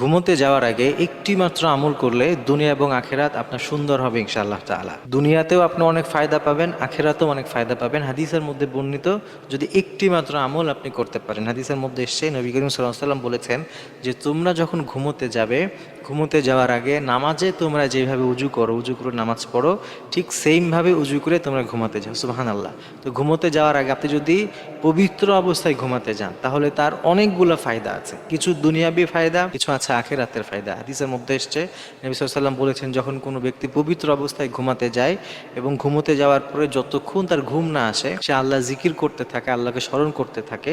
ঘুমোতে যাওয়ার আগে একটি মাত্র আমল করলে দুনিয়া এবং আখেরাত আপনার সুন্দর হবে ইনশাআল্লাহ তালা দুনিয়াতেও আপনি অনেক ফায়দা পাবেন, আখেরাতেও অনেক ফায়দা পাবেন। হাদিসের মধ্যে বর্ণিত যদি একটি মাত্র আমল আপনি করতে পারেন, হাদিসের মধ্যে এসছে, নবী করিম সাল্লাম বলেছেন যে তোমরা যখন ঘুমোতে যাবে ঘুমোতে যাওয়ার আগে নামাজে তোমরা যেভাবে উজু করো, উজু করে নামাজ পড়ো, ঠিক সেইমভাবে উজু করে তোমরা ঘুমাতে যাও সুবাহান আল্লাহ তো ঘুমোতে যাওয়ার আগে আপনি যদি পবিত্র অবস্থায় ঘুমাতে যান, তাহলে তার অনেকগুলো ফায়দা আছে। কিছু দুনিয়াবি ফায়দা, কিছু আছে আখেরাতের ফায়দা। হাদিসের মধ্যে এসছে, নবী সাল্লাম বলেছেন, যখন কোনো ব্যক্তি পবিত্র অবস্থায় ঘুমাতে যায় এবং ঘুমোতে যাওয়ার পরে যতক্ষণ তার ঘুম না আসে, সে আল্লাহ জিকির করতে থাকে, আল্লাহকে স্মরণ করতে থাকে,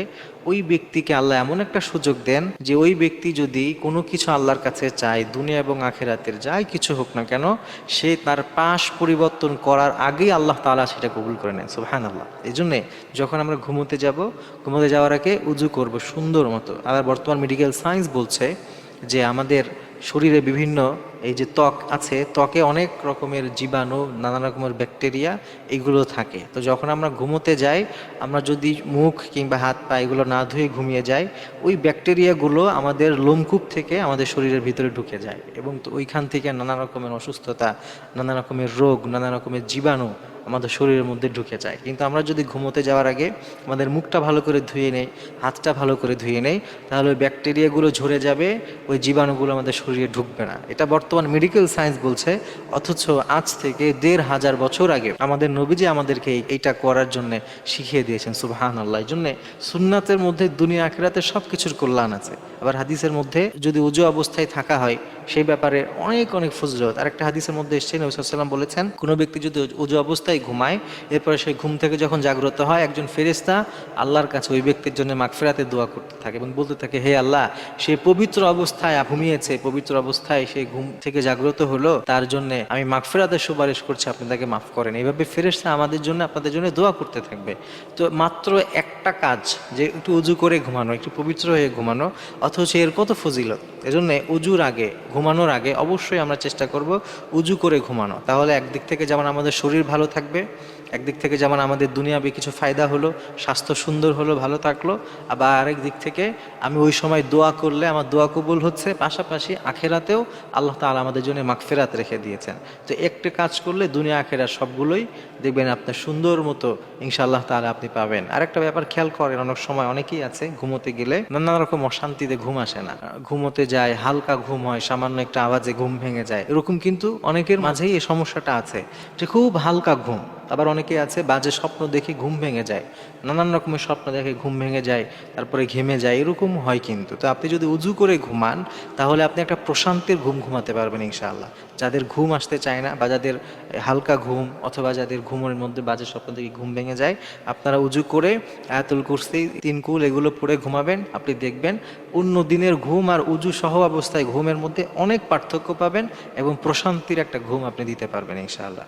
ওই ব্যক্তিকে আল্লাহ এমন একটা সুযোগ দেন যে ওই ব্যক্তি যদি কোনো কিছু আল্লাহর কাছে চায় দুনিয়া এবং আখেরাতের যাই কিছু হোক না কেন, সে তার পাশ পরিবর্তন করার আগেই আল্লাহ তালা সেটা কবুল করে নেন সোহান আল্লাহ এই জন্যে যখন আমরা ঘুমোতে যাব, ঘুমোতে যাওয়ার আগে উজু করব সুন্দর মতো। আর বর্তমান মেডিকেল সায়েন্স বলছে যে আমাদের শরীরে বিভিন্ন এই যে ত্বক আছে, ত্বকে অনেক রকমের জীবাণু, নানা রকমের ব্যাকটেরিয়া এগুলো থাকে। তো যখন আমরা ঘুমোতে যাই, আমরা যদি মুখ কিংবা হাত পা এগুলো না ধুয়ে ঘুমিয়ে যাই, ওই ব্যাকটেরিয়াগুলো আমাদের লোমকূপ থেকে আমাদের শরীরের ভিতরে ঢুকে যায় এবং তো ওইখান থেকে নানা রকমের অসুস্থতা, নানা রকমের রোগ, নানা রকমের জীবাণু আমাদের শরীরের মধ্যে ঢুকে যায়। কিন্তু আমরা যদি ঘুমোতে যাওয়ার আগে আমাদের মুখটা ভালো করে ধুয়ে নেই, হাতটা ভালো করে ধুয়ে নেই, তাহলে ওই ব্যাকটেরিয়াগুলো ঝরে যাবে, ওই জীবাণুগুলো আমাদের শরীরে ঢুকবে না। এটা বর্তমান মেডিকেল সায়েন্স বলছে, অথচ আজ থেকে দেড় হাজার বছর আগে আমাদের নবীজি আমাদেরকে এইটা করার জন্য শিখিয়ে দিয়েছেন সুবহান আল্লাহ এই জন্যে সুন্নাতের মধ্যে দুনিয়া আখেরাতে সব কিছুর কল্যাণ আছে। আবার হাদিসের মধ্যে যদি উজু অবস্থায় থাকা হয়, সেই ব্যাপারে অনেক অনেক ফজলত। আরেকটা হাদিসের মধ্যে এসছে, নবী সাল্লাম বলেছেন, কোনো ব্যক্তি যদি উজু অবস্থায় ঘুমায়, এরপরে সেই ঘুম থেকে যখন জাগ্রত হয়, একজন ফেরেশতা আল্লাহর কাছে ওই ব্যক্তির জন্য মাগফিরাতে দোয়া করতে থাকে এবং বলতে থাকে, হে আল্লাহ, সে পবিত্র অবস্থায় ঘুমিয়েছে, পবিত্র অবস্থায় সে ঘুম থেকে জাগ্রত হলো, তার জন্য আমি মাগফিরাতের সুপারিশ করছি, আপনি তাকে মাফ করেন। এইভাবে ফেরেশতা আমাদের জন্য, আপনাদের জন্য দোয়া করতে থাকবে। তো মাত্র একটা কাজ, যে একটু উজু করে ঘুমানো, একটু পবিত্র হয়ে ঘুমানো, অথচ এর কত ফজিলত? এজন্য উজুর আগে, ঘুমানোর আগে অবশ্যই আমরা চেষ্টা করব উজু করে ঘুমানো। তাহলে একদিক থেকে যেমন আমাদের শরীর ভালো থাকবে। একদিক থেকে যেমন আমাদের দুনিয়াবে কিছু ফায়দা হলো, স্বাস্থ্য সুন্দর হলো, ভালো থাকল, আবার আরেক দিক থেকে আমি ওই সময় দোয়া করলে আমার দোয়া কবুল হচ্ছে, পাশাপাশি আখেরাতেও আল্লাহ তাআলা আমাদের জন্য মাগফিরাত রেখে দিয়েছেন। তো একটু কাজ করলে দুনিয়া আখেরা সবগুলোই দেখবেন আপনার সুন্দর মতো ইনশাআল্লাহ তাআলা আপনি পাবেন। আরেকটা ব্যাপার খেয়াল করেন, অনেক সময় অনেকেই আছে ঘুমোতে গেলে নানা রকম অশান্তিতে ঘুম আসে না। ঘুমোতে যায়, হালকা ঘুম হয়, সামান্য একটা আওয়াজে ঘুম ভেঙে যায়। এরকম কিন্তু অনেকের মাঝেই এই সমস্যাটা আছে যে খুব হালকা ঘুম আবার অনেকে আছে, বাজে স্বপ্ন দেখে ঘুম ভেঙে যায়। নানান রকমের স্বপ্ন দেখে ঘুম ভেঙে যায়, তারপরে ঘেমে যায়, এরকম হয় কিন্তু। তো আপনি যদি উজু করে ঘুমান, তাহলে আপনি একটা প্রশান্তির ঘুম ঘুমাতে পারবেন ইনশাআল্লাহ। যাদের ঘুম আসতে চায় না, বা যাদের হালকা ঘুম, অথবা যাদের ঘুমের মধ্যে বাজে স্বপ্ন দেখে ঘুম ভেঙে যায়, আপনারা উজু করে আয়াতুল কুরসি, তিন কুল এগুলো পড়ে ঘুমাবেন। আপনি দেখবেন, অন্য দিনের ঘুম আর উজু সহ অবস্থায় ঘুমের মধ্যে অনেক পার্থক্য পাবেন এবং প্রশান্তির একটা ঘুম আপনি দিতে পারবেন ইনশাআল্লাহ।